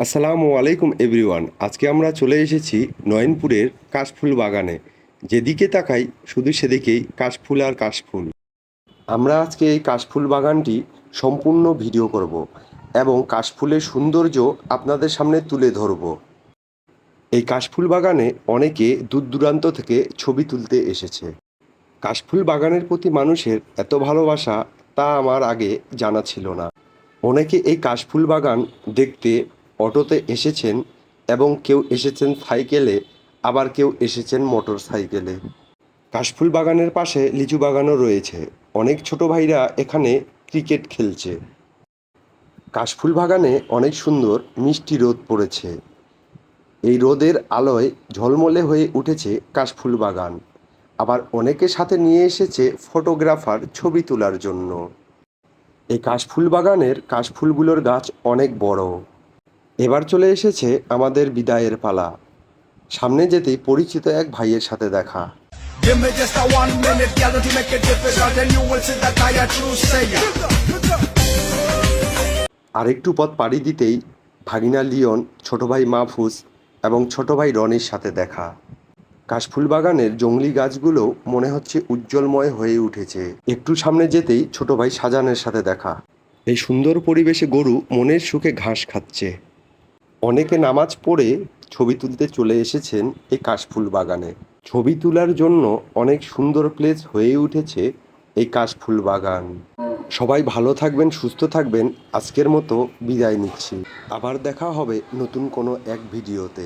আসসালামু আলাইকুম এভরিওয়ান। আজকে আমরা চলে এসেছি নয়নপুরের কাশফুল বাগানে। যেদিকে তাকাই, শুধু সেদিকেই কাশফুল আর কাশফুল। আমরা আজকে এই কাশফুল বাগানটি সম্পূর্ণ ভিডিও করব এবং কাশফুলের সৌন্দর্য আপনাদের সামনে তুলে ধরব। এই কাশফুল বাগানে অনেকে দূর দূরান্ত থেকে ছবি তুলতে এসেছে। কাশফুল বাগানের প্রতি মানুষের এত ভালোবাসা তা আমার আগে জানা ছিল না। অনেকে এই কাশফুল বাগান দেখতে অটোতে এসেছেন এবং কেউ এসেছেন সাইকেলে, আবার কেউ এসেছেন মোটর সাইকেলে কাশফুল বাগানের পাশে লিচু বাগানও রয়েছে। অনেক ছোট ভাইরা এখানে ক্রিকেট খেলছে। কাশফুল বাগানে অনেক সুন্দর মিষ্টি রোদ পড়েছে। এই রোদের আলোয় ঝলমলে হয়ে উঠেছে কাশফুল বাগান। আবার অনেকে সাথে নিয়ে এসেছে ফটোগ্রাফার ছবি তোলার জন্য। এই কাশফুল বাগানের কাশফুলগুলোর গাছ অনেক বড়। এবার চলে এসেছে আমাদের বিদায়ের পালা। সামনে যেতেই পরিচিত এক ভাইয়ের সাথে দেখা. আরেকটু পথ পাড়ি দিতেই ভাগিনা লিওন ছোট ভাই মাহফুজ এবং ছোট ভাই রনির সাথে দেখা। কাশফুল বাগানের জংলি গাছগুলো মনে হচ্ছে উজ্জ্বলময় হয়ে উঠেছে। একটু সামনে যেতেই ছোট ভাই সাজানের সাথে দেখা। এই সুন্দর পরিবেশে গরু মনের সুখে ঘাস খাচ্ছে। অনেকে নামাজ পড়ে ছবি তুলতে চলে এসেছেন এই কাশফুল বাগানে। ছবি তোলার জন্য অনেক সুন্দর প্লেস হয়ে উঠেছে এই কাশফুল বাগান। সবাই ভালো থাকবেন, সুস্থ থাকবেন। আজকের মতো বিদায় নিচ্ছি। আবার দেখা হবে নতুন কোনো এক ভিডিওতে।